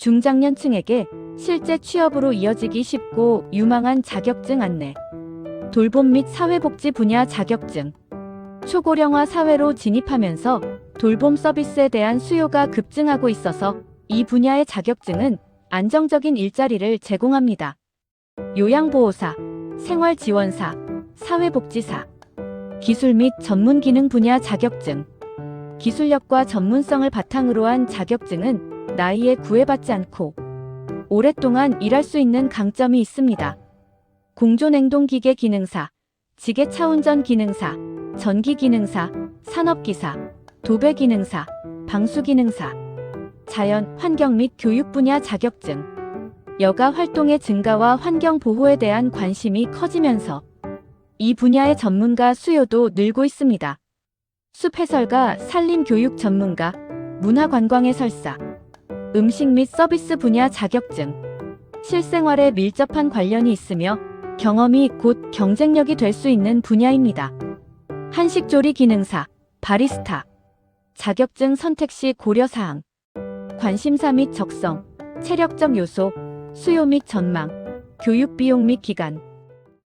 중장년층에게 실제 취업으로 이어지기 쉽고 유망한 자격증 안내. 돌봄 및 사회복지 분야 자격증. 초고령화 사회로 진입하면서 돌봄 서비스에 대한 수요가 급증하고 있어서 이 분야의 자격증은 안정적인 일자리를 제공합니다. 요양보호사, 생활지원사, 사회복지사, 기술 및 전문 기능 분야 자격증. 기술력과 전문성을 바탕으로 한 자격증은 나이에 구애받지 않고 오랫동안 일할 수 있는 강점이 있습니다. 공조냉동기계 기능사, 지게 차운전 기능사, 전기 기능사, 산업기사, 도배 기능사, 방수 기능사, 자연, 환경 및 교육 분야 자격증. 여가 활동의 증가와 환경 보호에 대한 관심이 커지면서 이 분야의 전문가 수요도 늘고 있습니다. 숲 해설가, 산림 교육 전문가, 문화 관광의 설사, 음식 및 서비스 분야 자격증. 실생활에 밀접한 관련이 있으며 경험이 곧 경쟁력이 될 수 있는 분야입니다. 한식조리 기능사, 바리스타. 자격증 선택 시 고려사항. 관심사 및 적성, 체력적 요소, 수요 및 전망, 교육 비용 및 기간,